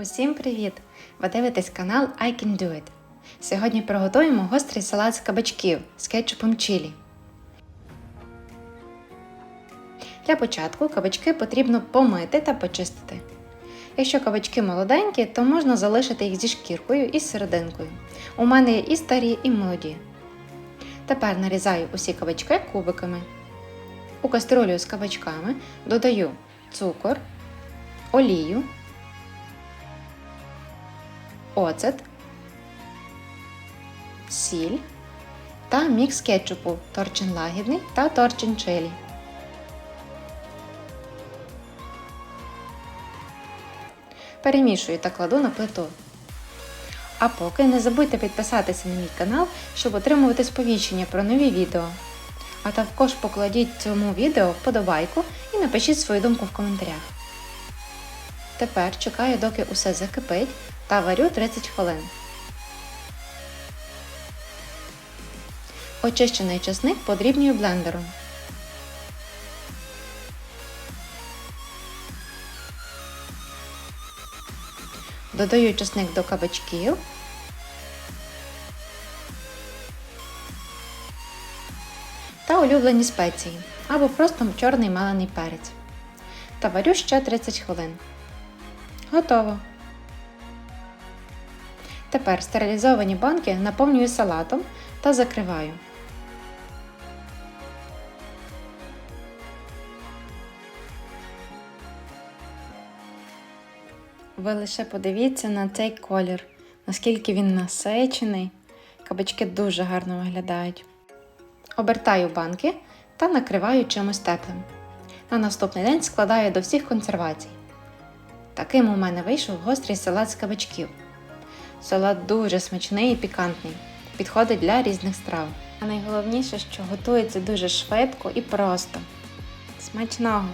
Усім привіт! Ви дивитесь канал I Can Do It. Сьогодні приготуємо гострий салат з кабачків з кетчупом чилі. Для початку кабачки потрібно помити та почистити. Якщо кабачки молоденькі, то можна залишити їх зі шкіркою і серединкою. У мене є і старі, і молоді. Тепер нарізаю усі кабачки кубиками. У каструлю з кабачками додаю цукор, олію, оцет, сіль та мікс кетчупу торчин лагідний та торчин чилі. Перемішую та кладу на плиту. А поки не забудьте підписатися на мій канал, щоб отримувати сповіщення про нові відео. А також покладіть цьому відео вподобайку і напишіть свою думку в коментарях. Тепер чекаю, доки усе закипить та варю 30 хвилин. Очищений чесник подрібнюю блендером. Додаю чесник до кабачків. Та улюблені спеції або просто чорний мелений перець. Та варю ще 30 хвилин. Готово. Тепер стерилізовані банки наповнюю салатом та закриваю. Ви лише подивіться на цей колір, наскільки він насичений. Кабачки дуже гарно виглядають. Обертаю банки та накриваю чимось теплим. На наступний день складаю до всіх консервацій. Таким у мене вийшов гострий салат з кабачків. Салат дуже смачний і пікантний, підходить для різних страв. А найголовніше, що готується дуже швидко і просто. Смачного!